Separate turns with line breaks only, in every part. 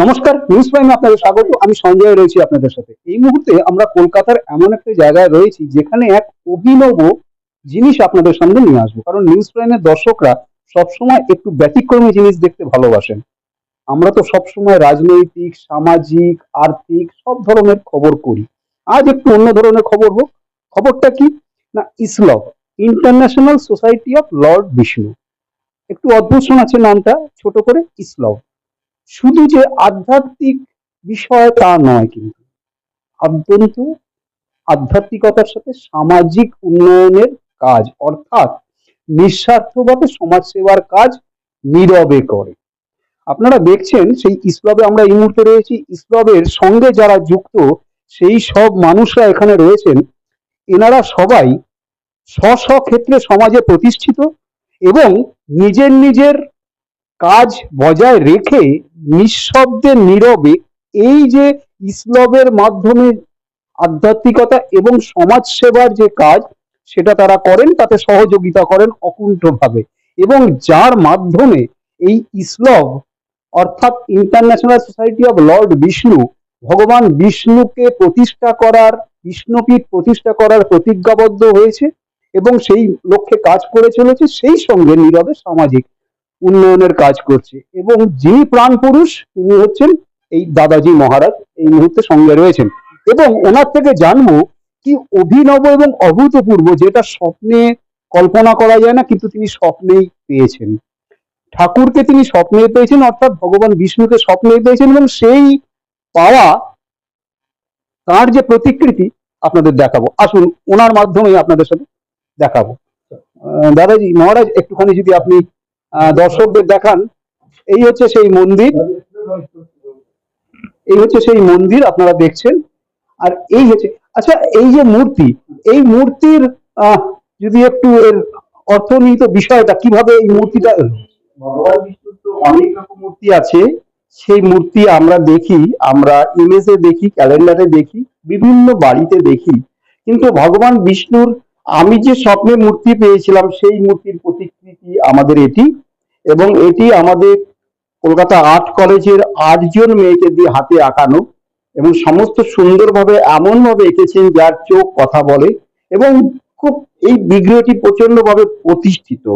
নমস্কার, নিউজ প্রাইমে আপনাদের স্বাগত। আমি সঞ্জয় রয়েছি আপনাদের সাথে। এই মুহূর্তে আমরা কলকাতার এমন একটা জায়গায় রয়েছি যেখানে এক অভিনব জিনিস আপনাদের সামনে নিয়ে আসব। কারণ নিউজ প্রাইমের দর্শকরা সবসময় একটু ব্যতিক্রমী জিনিস দেখতে ভালোবাসেন। আমরা তো সবসময় রাজনৈতিক, সামাজিক, আর্থিক সব ধরনের খবর করি। আজ একটু অন্য ধরনের খবর হোক। খবরটা কি? না ইসলভ international society of lord Vishnu একটু অদ্ভুত শোনাচ্ছে নামটা, ছোট করে ইসলভ শুধু যে আধ্যাত্মিক বিষয় তা নয় কিন্তু অত্যন্ত আধ্যাত্মিকতার সাথে সামাজিক উন্নয়নের কাজ, অর্থাৎ নিঃস্বার্থভাবে সমাজ সেবার কাজ নীরবে করে। আপনারা দেখছেন সেই ইসলামে আমরা এই মুহূর্তে রয়েছি। ইসলামের সঙ্গে যারা যুক্ত, সেই সব মানুষরা এখানে রয়েছেন। এনারা সবাই স্ব স্ব ক্ষেত্রে সমাজে প্রতিষ্ঠিত এবং নিজের নিজের কাজ বজায় রেখে নিঃশব্দে নীরবে এই যে ইসলামের মাধ্যমে আধ্যাত্মিকতা এবং সমাজ সেবার যে কাজ, সেটা তারা করেন, তাতে সহযোগিতা করেন অকুণ্ঠভাবে। এবং যার মাধ্যমে এই ইসলাম অর্থাৎ international society of lord Vishnu, ভগবান বিষ্ণুকে প্রতিষ্ঠা করার, বিষ্ণুপীঠ প্রতিষ্ঠা করার প্রতিজ্ঞাবদ্ধ হয়েছে এবং সেই লক্ষ্যে কাজ করে চলেছে, সেই সঙ্গে নীরবে সামাজিক উন্নয়নের কাজ করছে। এবং যে প্রাণ পুরুষ, তিনি হচ্ছেন এই দাদাজি মহারাজ, এই মুহূর্তে সঙ্গে রয়েছেন। এবং ওনার থেকে জানব কি অভিনব এবং অভূতপূর্ব যেটা স্বপ্নে কল্পনা করা যায় না, কিন্তু তিনি স্বপ্নেই পেয়েছেন। ঠাকুরকে তিনি স্বপ্নে পেয়েছেন, অর্থাৎ ভগবান বিষ্ণুকে স্বপ্নে পেয়েছেন, এবং সেই পাওয়া তার যে প্রতিকৃতি আপনাদের দেখাবো। আসুন, ওনার মাধ্যমে আপনাদের সাথে দেখাবো। দাদাজি মহারাজ, একটুখানি যদি আপনি দর্শকদের দেখান। এই হচ্ছে সেই মন্দির। এই হচ্ছে সেই মন্দির, আপনারা দেখছেন। আর এই হচ্ছে আচ্ছা এই যে মূর্তি, এই মূর্তির যদি একটু এর অর্থনীত বিষয়টা, কীভাবে এই মূর্তিটা
ভগবান বিষ্ণুর তো অনেক রকম মূর্তি আছে। সেই মূর্তি আমরা দেখি, আমরা ইমেজে দেখি ক্যালেন্ডারে দেখি, বিভিন্ন বাড়িতে দেখি। কিন্তু ভগবান বিষ্ণুর, আমি যে স্বপ্নে মূর্তি পেয়েছিলাম, সেই মূর্তির প্রতিকৃতি আমাদের এটি এবং এটি আমাদের কলকাতা আর্ট কলেজের আটজন মেয়েকে দিয়ে হাতে আঁকানো এবং সমস্ত সুন্দরভাবে এমনভাবে এঁকেছেন যার চোখ কথা বলে এবং খুব এই বিগ্রহটি প্রচন্ডভাবে প্রতিষ্ঠিত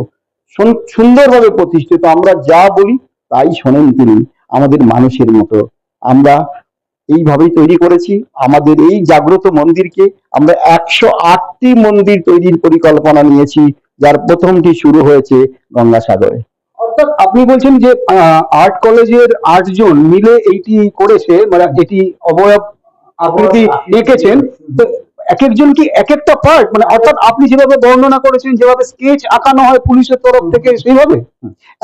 সুন্দরভাবে প্রতিষ্ঠিত। আমরা যা বলি তাই শোনেন তিনি আমাদের মানুষের মতো। আমরা এইভাবেই তৈরি করেছি। আমাদের এই জাগ্রত মন্দিরকে আমরা একশো আটটি মন্দির তৈরির পরিকল্পনা নিয়েছি। যার প্রথমটি শুরু হয়েছে গঙ্গাসাগরে।
অর্থাৎ আপনি বলছেন যে আর্ট কলেজের আটজন মিলে এইটি করেছে মানে এটি অবয়ব আকৃতি এঁকেছেন। তো এক একজন কি এক একটা পার্ট মানে অর্থাৎ আপনি যেভাবে বর্ণনা করেছেন যেভাবে স্কেচ আঁকানো হয় পুলিশের তরফ থেকে সেইভাবে?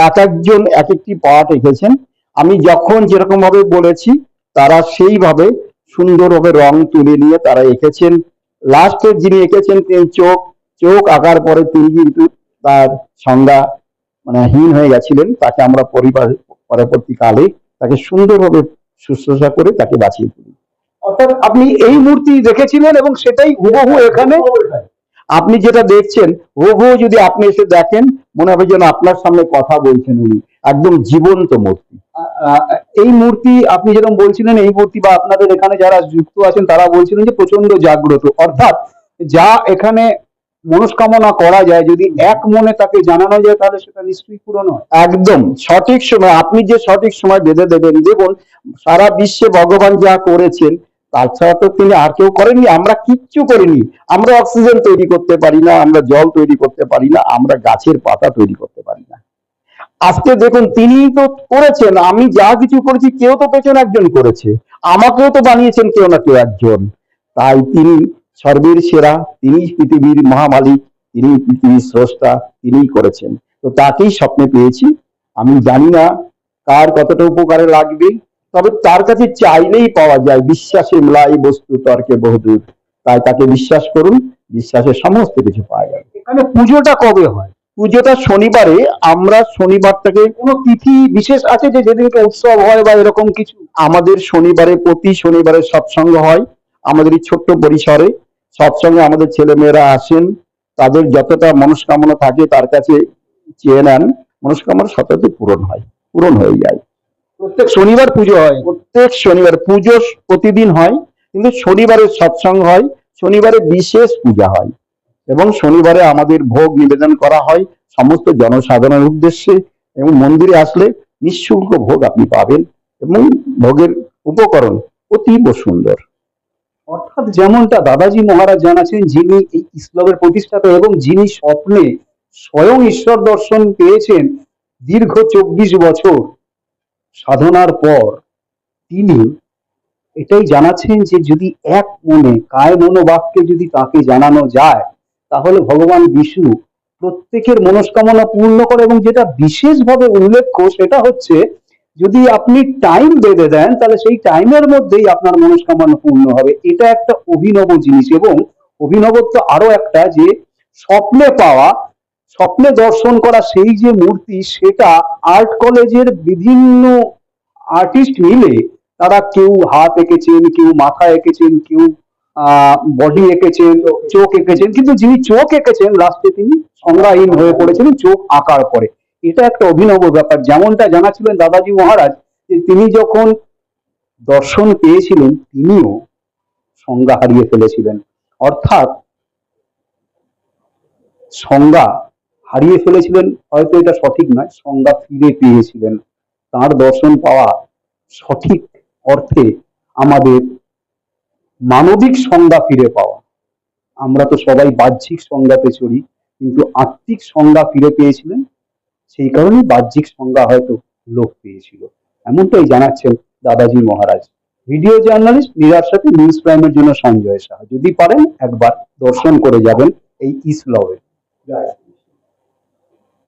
এক একজন এক একটি পার্ট এঁকেছেন। আমি যখন যেরকম ভাবে বলেছি তারা সেইভাবে সুন্দরভাবে রং তুলে নিয়ে তারা এঁকেছেন। লাস্টের যিনি এঁকেছেন তিনি চোখ চোখ আঁকার পরে তিনি কিন্তু তার সংজ্ঞা মানে হীন হয়ে গেছিলেন। তাকে আমরা পরিবার, পরবর্তীকালে তাকে সুন্দরভাবে শুশ্রূষা করে তাকে বাঁচিয়ে তুলি।
অর্থাৎ আপনি এই মূর্তি দেখেছিলেন এবং সেটাই হুবহু এখানে।
আপনি যেটা দেখছেন, হুবহু যদি আপনি এসে দেখেন, মনে হবে যেন আপনার সামনে কথা বলছেন উনি। একদম জীবন্ত মূর্তি।
এই মূর্তি, আপনি যেরকম বলছিলেন, এই মূর্তি বা আপনাদের এখানে যারা যুক্ত আছেন, তারা বলছিলেন যে প্রচণ্ড জাগ্রত। অর্থাৎ যা এখানে মনস্কামনা করা যায়, যদি এক মনে তাকে জানানো যায়, তাহলে সেটা নিশ্চয়ই পূরণ হয়।
একদম। সঠিক সময়, আপনি যে সঠিক সময় বেঁধে দেবেন, দেখুন, সারা বিশ্বে ভগবান যা করেছেন, তাছাড়া তো তিনি আর কেউ করেননি, আমরা কিচ্ছু করিনি। আমরা অক্সিজেন তৈরি করতে পারি না, আমরা জল তৈরি করতে পারি না, আমরা গাছের পাতা তৈরি করতে পারি না। আজকে দেখুন তিনি তো করেছেন, আমি যা কিছু করেছি, কেউ তো পেছনে একজন করেছে। আমাকেও তো বানিয়েছেন কেউ না কেউ একজন। তাই তিনি সর্বের সেরা তিনি পৃথিবীর মহামালিক তিনি পৃথিবীর স্রষ্টা তিনিই করেছেন। তো তাকেই স্বপ্নে পেয়েছি। আমি জানি না কার কতটা উপকারে লাগবে তবে তার কাছে চাইলেই পাওয়া যায়। বিশ্বাসে মেলাই বস্তু তর্কে বহুদূর। তাই তাকে বিশ্বাস করুন বিশ্বাসের সমস্ত কিছু পাওয়া যাবে।
এখানে পুজোটা কবে হয়?
পুজোটা শনিবারে। আমরা শনিবারটাকে
কোনো তিথি বিশেষ আছে যে যেদিনকে উৎসব হয় বা এরকম কিছু?
আমাদের শনিবারে প্রতি শনিবারে সৎসঙ্গ হয়। আমাদের এই ছোট্ট পরিসরে সৎসঙ্গে আমাদের ছেলেমেয়েরা আসেন তাদের যতটা মনস্কামনা থাকে তার কাছে চেয়ে নেন মনস্কামনা সততে পূরণ হয় পূরণ হয়ে যায়।
প্রত্যেক শনিবার পুজো হয়।
প্রত্যেক শনিবার পুজো প্রতিদিন হয় কিন্তু শনিবারে সৎসঙ্গ হয় শনিবারে বিশেষ পূজা হয় এবং শনিবারে আমাদের ভোগ নিবেদন করা হয় সমস্ত জনসাধারণের উদ্দেশ্যে এবং মন্দিরে আসলে নিঃশুল্ক ভোগ আপনি পাবেন এবং ভোগের উপকরণ অতীব সুন্দর।
অর্থাৎ যেমনটা দাদাজি মহারাজ জানাচ্ছেন যিনি এই ইসলামের প্রতিষ্ঠাতা এবং যিনি স্বপ্নে স্বয়ং ঈশ্বর দর্শন পেয়েছেন দীর্ঘ চব্বিশ বছর সাধনার পর, তিনি এটাই জানাচ্ছেন যে যদি এক মনে কায় মনোবাক্যে যদি তাকে জানানো যায়, তাহলে ভগবান বিষ্ণু প্রত্যেকের মনস্কামনা পূর্ণ করে এবং যেটা বিশেষভাবে উল্লেখ্য সেটা হচ্ছে যদি আপনি টাইম বেঁধে দেন, তাহলে সেই টাইমের মধ্যেই আপনার মনস্কামনা পূর্ণ হবে। এটা একটা অভিনব জিনিস এবং অভিনবত্ব আরও একটা যে স্বপ্নে পাওয়া, স্বপ্নে দর্শন করা সেই যে মূর্তি, সেটা আর্ট কলেজের বিভিন্ন আর্টিস্ট মিলে তারা কেউ হাত এঁকেছেন, কেউ মাথা এঁকেছেন, কেউ বডি এঁকেছেন, চোখ এঁকেছেন। কিন্তু যিনি চোখ এঁকেছেন লাস্টে তিনি সংজ্ঞাহীন হয়ে পড়েছিলেন চোখ আঁকার পরে। এটা একটা অভিনব ব্যাপার। যেমনটা জানাছিলেন দাদাজি মহারাজ, যে তিনি যখন দর্শন পেয়েছিলেন, তিনিও সংজ্ঞা হারিয়ে ফেলেছিলেন। অর্থাৎ সংজ্ঞা হারিয়ে ফেলেছিলেন, হয়তো এটা সঠিক নয়, সংজ্ঞা ফিরে পেয়েছিলেন। তার দর্শন পাওয়া সঠিক অর্থে আমাদের মানবিক সংজ্ঞা ফিরে পাওয়া। আমরা তো সবাই বাহ্যিক সংজ্ঞাতে চড়ি কিন্তু আত্মিক সংজ্ঞা ফিরে পেয়েছিলেন সেই কারণেই বাহ্যিক সংজ্ঞা হয়তো লোক পেয়েছিল। এমনটাই জানাচ্ছেন দাদাজি মহারাজ। ভিডিও জার্নালিস্ট নিরার সাথে নিউজ প্রাইমের জন্য সঞ্জয় শাহ যদি পারেন একবার দর্শন করে যাবেন এই ইসলবে জয়।